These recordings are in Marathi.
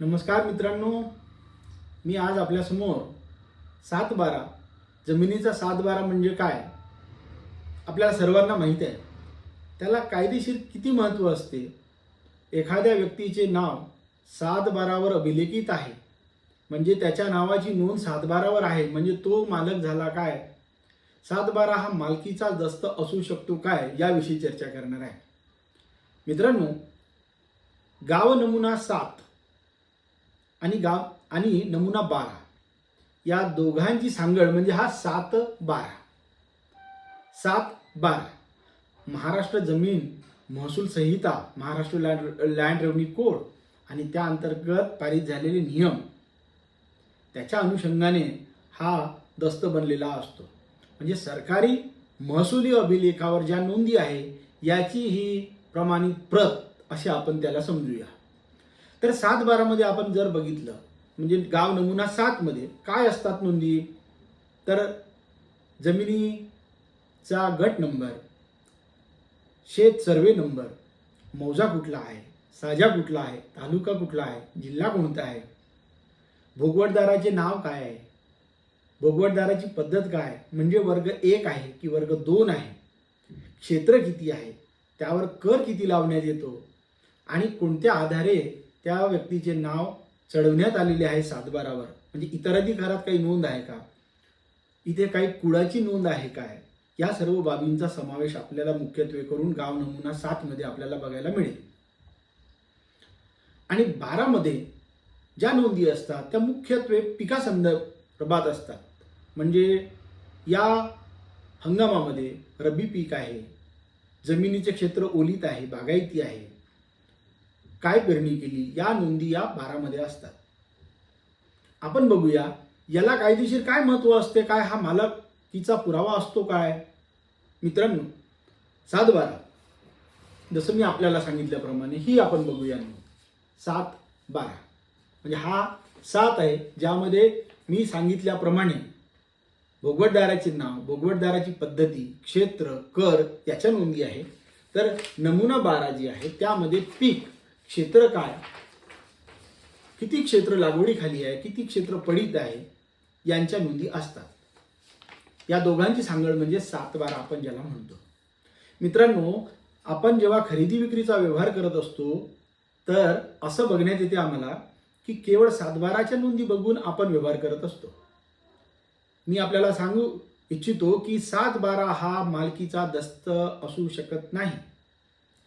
नमस्कार मित्रांनो. मी आज आपल्यासमोर सात बारा जमिनीचा सात बारा म्हणजे काय? आपल्याला सर्वांना माहीत आहे. त्याला कायदेशीर किती महत्त्व असते? एखाद्या व्यक्तीचे नाव सात बारावर अभिलेखित आहे. म्हणजे त्याच्या नावाची नोंद सात बारावर आहे. म्हणजे तो मालक झाला काय? सात बारा हा मालकीचा दस्त असू शकतो काय? याविषयी चर्चा करणार आहे. मित्रांनो गाव नमुना सात आणि गाव आणि नमुना बारा. या दोघांची सांगड म्हणजे हा सात बारा. सात बारा. महाराष्ट्र जमीन महसूल संहिता Maharashtra land land revenue code आणि त्या अंतर्गत पारित झालेले नियम. त्याच्या अनुषंगाने हा दस्त बनलेला असतो. म्हणजे सरकारी महसुली अभिलेखावर ज्या नोंदी आहे याची ही प्रमाणित प्रत असे आपण त्याला समजूया. तर सात बारामध्ये आपण जर बघितलं म्हणजे गाव नमुना सातमध्ये काय असतात नोंदी? तर जमिनीचा गट नंबर शेत सर्वे नंबर मौजा कुठला आहे साजा कुठला आहे तालुका कुठला आहे जिल्हा कोणता आहे भोगवटदाराचे नाव काय आहे भोगवटदाराची पद्धत काय म्हणजे वर्ग एक आहे की वर्ग दोन आहे क्षेत्र किती आहे त्यावर कर किती लावण्यात येतो आणि कोणत्या आधारे त्या व्यक्तीचे नाव चढवण्यात आलेले आहे सातबारावर. म्हणजे इतर अधिकारात काही नोंद आहे का? इथे काही कुळाची नोंद आहे काय या सर्व बाबींचा समावेश आपल्याला मुख्यत्वे करून गाव नमुना सातमध्ये आपल्याला बघायला मिळेल. आणि बारामध्ये ज्या नोंदी असतात त्या मुख्यत्वे पिकासंदर्भात असतात. म्हणजे या हंगामामध्ये रब्बी पीक आहे जमिनीचे क्षेत्र ओलीत आहे बागायती आहे. काय पेरणी केली या नोंदी या बारामध्ये असतात. आपण बघूया याला कायदेशीर काय महत्त्व असते काय हा मालकीचा पुरावा असतो काय? मित्रांनो सात बारा जसं मी आपल्याला सांगितल्याप्रमाणे ही आपण बघूया सात बारा म्हणजे हा सात आहे ज्यामध्ये मी सांगितल्याप्रमाणे भोगवटदाराचे नाव भोगवटदाराची पद्धती क्षेत्र कर याच्या नोंदी आहे. तर नमुना बारा जी आहे त्यामध्ये पीक क्षेत्र काय? किती क्षेत्र लागवडीखाली आहे? किती क्षेत्र पडीत आहे? यांच्या नोंदी असतात. या दोघांची सांगड म्हणजे सात बारा आपण ज्याला म्हणतो. मित्रांनो आपण जेव्हा खरेदी विक्रीचा व्यवहार करत असतो तर असं बघण्यात येते आम्हाला की केवळ सातबाराच्या नोंदी बघून आपण व्यवहार करत असतो. मी आपल्याला सांगू इच्छितो की सात बारा हा मालकीचा दस्त असू शकत नाही.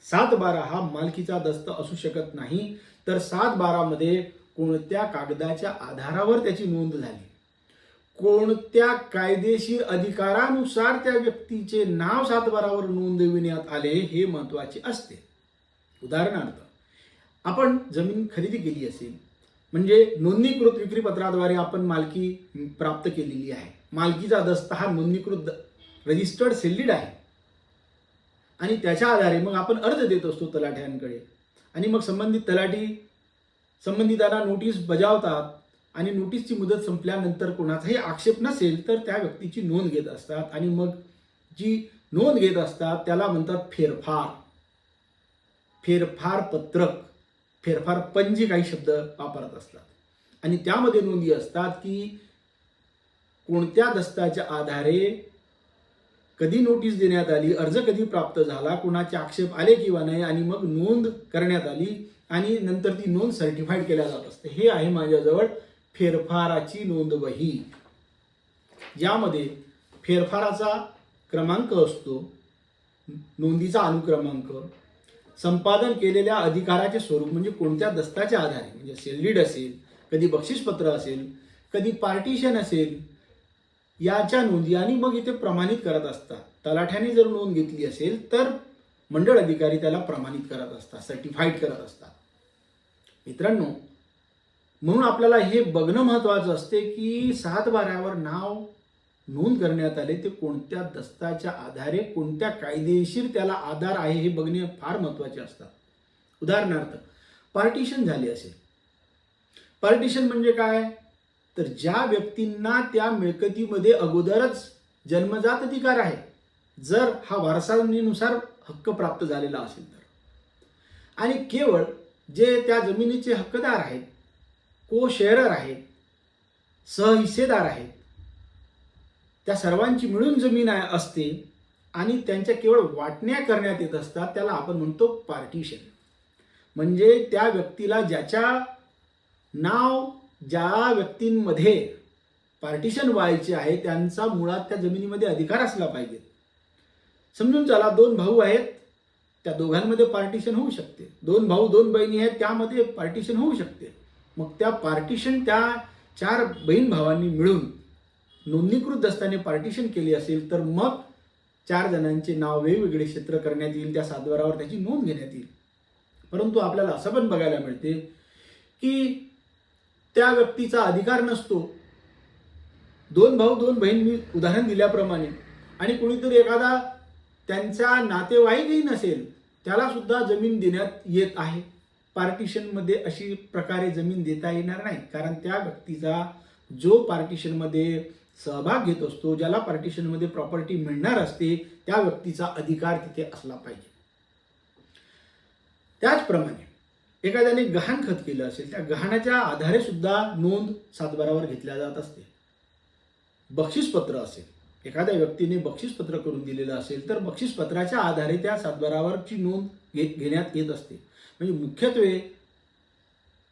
सात बारा हा मालकीचा दस्त असू शकत नाही. तर सात बारामध्ये कोणत्या कागदाच्या आधारावर त्याची नोंद झाली? कोणत्या कायदेशीर अधिकारानुसार त्या व्यक्तीचे नाव सातबारावर नोंदविण्यात आले हे महत्त्वाचे असते. उदाहरणार्थ आपण जमीन खरेदी केली असेल म्हणजे नोंदणीकृत विक्रीपत्राद्वारे आपण मालकी प्राप्त केलेली आहे. मालकीचा दस्त हा नोंदणीकृत रजिस्टर्ड सेल्डीड आहे. आणि त्याच्या आधारे मग आपण अर्ज देत असतो तलाठ्यांकडे. आणि मग संबंधित तलाठी संबंधितांना नोटीस बजावतात आणि नोटीसची मुदत संपल्यानंतर कोणाचाही आक्षेप नसेल तर त्या व्यक्तीची नोंद घेत असतात. आणि मग जी नोंद घेत असतात त्याला म्हणतात फेरफार. फेरफार पत्रक. फेरफार पंजी काही शब्द वापरत असतात. आणि त्यामध्ये नोंदी असतात की कोणत्या दस्ताच्या आधारे कधी नोटीस देण्यात आली अर्ज कधी प्राप्त झाला कोणाचे आक्षेप आले किंवा नाही आणि मग नोंद करण्यात आली आणि नंतर ती नोंद सर्टिफाईड केल्या जात असते. हे आहे माझ्याजवळ फेरफाराची नोंदवही. ज्यामध्ये फेरफाराचा क्रमांक असतो नोंदीचा अनुक्रमांक संपादन केलेल्या अधिकाराचे स्वरूप म्हणजे कोणत्या दस्ताच्या आधारे म्हणजे सेलडीड असेल कधी बक्षीसपत्र असेल कधी पार्टिशन असेल याच्या नोंदी आणि मग इथे प्रमाणित करत असतात. तलाठ्याने जर नोंद घेतली असेल तर मंडळ अधिकारी त्याला प्रमाणित करत असतात सर्टिफाईड करत असतात. मित्रांनो म्हणून आपल्याला हे बघणं महत्वाचं असते की सात बारावर नाव नोंद करण्यात आले ते कोणत्या दस्ताच्या आधारे कोणत्या कायदेशीर त्याला आधार आहे हे बघणे फार महत्त्वाचे असतात. उदाहरणार्थ पार्टिशन झाले असेल. पार्टिशन म्हणजे काय? तर ज्या व्यक्तींना त्या मिळकतीमध्ये अगोदरच जन्मजात अधिकार आहे जर हा वारसानुसार हक्क प्राप्त झालेला असेल तर. आणि केवळ जे त्या जमिनीचे हक्कदार आहेत को शेअरर आहेत सहहिस्सेदार आहेत त्या सर्वांची मिळून जमीन आहे असते आणि त्यांच्या केवळ वाटण्या करण्यात येत असतात त्याला आपण म्हणतो पार्टिशन. म्हणजे त्या व्यक्तीला ज्याच्या नाव ज्या व्यक्तींमध्ये पार्टिशन व्हायचे आहे त्यांचा मुळात त्या जमिनीमध्ये अधिकार असला पाहिजे. समजून चला दोन भाऊ आहेत त्या दोघांमध्ये पार्टिशन होऊ शकते. दोन भाऊ दोन बहिणी आहेत त्यामध्ये पार्टिशन होऊ शकते. मग त्या पार्टिशन त्या चार बहीण भावांनी मिळून नोंदणीकृत दस्ताने पार्टिशन केली असेल तर मग चार जणांचे नाव वेगवेगळे क्षेत्र करण्यात येईल त्या सातवारावर त्याची नोंद घेण्यात येईल. परंतु आपल्याला असं पण बघायला मिळते की त्या व्यक्तीचा अधिकार नसतो. दोन भाऊ दोन बहीण मी उदाहरण दिल्याप्रमाणे. आणि कुणीतरी एखादा त्यांचा नातेवाईकही नसेल त्याला सुद्धा जमीन देण्यात येत आहे. पार्टिशनमध्ये अशी प्रकारे जमीन देता येणार नाही. कारण त्या व्यक्तीचा जो पार्टिशनमध्ये सहभाग घेत असतो ज्याला पार्टिशनमध्ये प्रॉपर्टी मिळणार असते त्या व्यक्तीचा अधिकार तिथे असला पाहिजे. त्याचप्रमाणे एखाद्याने गहाण खत केलं असेल त्या गहाणाच्या आधारे सुद्धा नोंद सातबारावर घेतल्या जात असते. बक्षीसपत्र असेल एखाद्या व्यक्तीने बक्षीसपत्र करून दिलेलं असेल तर बक्षीसपत्राच्या आधारे त्या सातबारावरची नोंद घे घेण्यात येत असते. म्हणजे मुख्यत्वे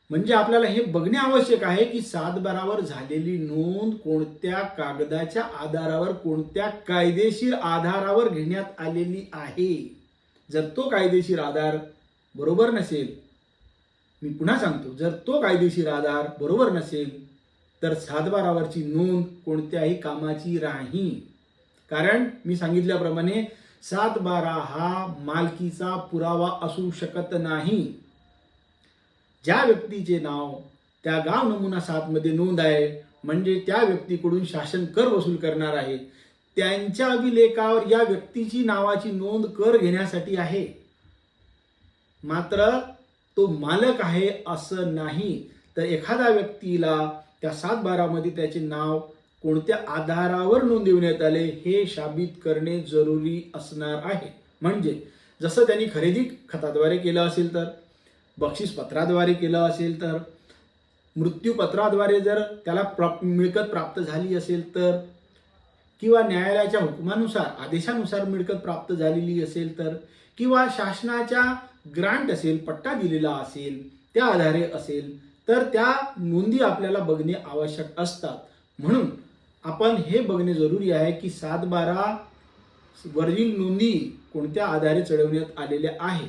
म्हणजे आपल्याला हे बघणे आवश्यक आहे की सातबारावर झालेली नोंद कोणत्या कागदाच्या आधारावर कोणत्या कायदेशीर आधारावर घेण्यात आलेली आहे. जर तो कायदेशीर आधार बरोबर नसेल मी पुन्हा सांगतो जर तो कायदेशीर आधार बरोबर नसेल तर सातबारावरची नोंद कोणत्याही कामाची नाही. कारण मी सांगितल्याप्रमाणे सात बारा हा मालकीचा पुरावा असू शकत नाही. ज्या व्यक्तीचे नाव त्या गाव नमुना सातमध्ये नोंद आहे म्हणजे त्या व्यक्तीकडून शासन कर वसूल करणार आहे त्यांच्या अभिलेखावर या व्यक्तीची नावाची नोंद कर घेण्यासाठी आहे. मात्र तो मालक आहे असं नाही. तर एखाद्या व्यक्तीला त्या सात बारामध्ये त्याचे नाव कोणत्या आधारावर नोंदविण्यात आले हे साबित करणे जरुरी असणार आहे. म्हणजे जसं त्यांनी खरेदी खताद्वारे केलं असेल तर बक्षीसपत्राद्वारे केलं असेल तर मृत्यूपत्राद्वारे जर त्याला प्राप मिळकत प्राप्त झाली असेल तर किंवा न्यायालयाच्या हुकुमानुसार आदेशानुसार मिळकत प्राप्त झालेली असेल तर किंवा शासनाच्या ग्रांट असेल पट्टा दिलेला असेल त्या आधारे असेल तर त्या नोंदी आपल्याला बघणे आवश्यक असतात. म्हणून आपण हे बघणे जरुरी आहे की सात बारा वरील नोंदी कोणत्या आधारे चढवण्यात आलेल्या आहे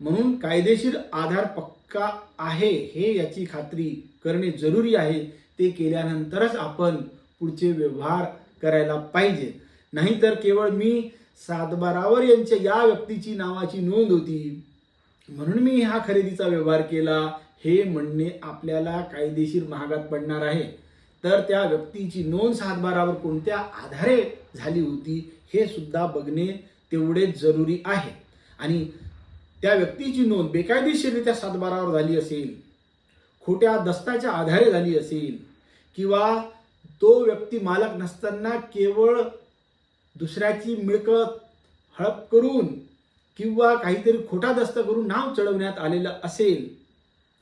म्हणून कायदेशीर आधार पक्का आहे हे याची खात्री करणे जरुरी आहे. ते केल्यानंतरच आपण पुढचे व्यवहार करायला पाहिजे. नाहीतर केवळ मी सातबारावर यांच्या या व्यक्तीची नावाची नोंद होती. म्हणून मी हा खरेदीचा व्यवहार केला. हे म्हणणे आपल्याला कायदेशीर महागात पडणार आहे. तर त्या व्यक्तीची नोंद सातबारावर कोणत्या आधारे झाली होती हे सुद्धा बघणे तेवढे जरुरी आहे. आणि त्या व्यक्तीची नोंद बेकायदेशीररित्या सातबारावर झाली असेल खोट्या दस्ताच्या आधारे झाली असेल किंवा तो व्यक्ती मालक नसताना केवळ दुसऱ्याची मिळकत हडप करून किंवा काहीतरी खोटा दस्त करून नाव चढवण्यात आलेलं असेल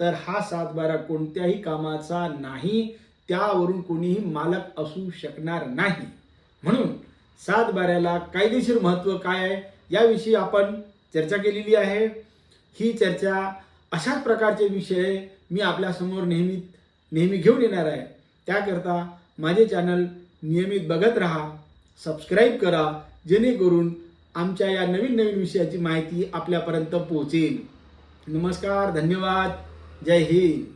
तर हा सातबारा कोणत्याही कामाचा नाही. त्यावरून कोणीही मालक असू शकणार नाही. म्हणून सातबाऱ्याला कायदेशीर महत्त्व काय आहे याविषयी आपण चर्चा केलेली आहे. ही चर्चा अशाच प्रकारचे विषय मी आपल्यासमोर नेहमी नेहमी घेऊन येणार आहे. त्याकरता माझे चॅनल नियमित बघत राहा सबस्क्राईब करा जेणेकरून आमच्या या नवीन नवीन विषयाची माहिती आपल्यापर्यंत पोहोचेल. नमस्कार धन्यवाद. जय हिंद.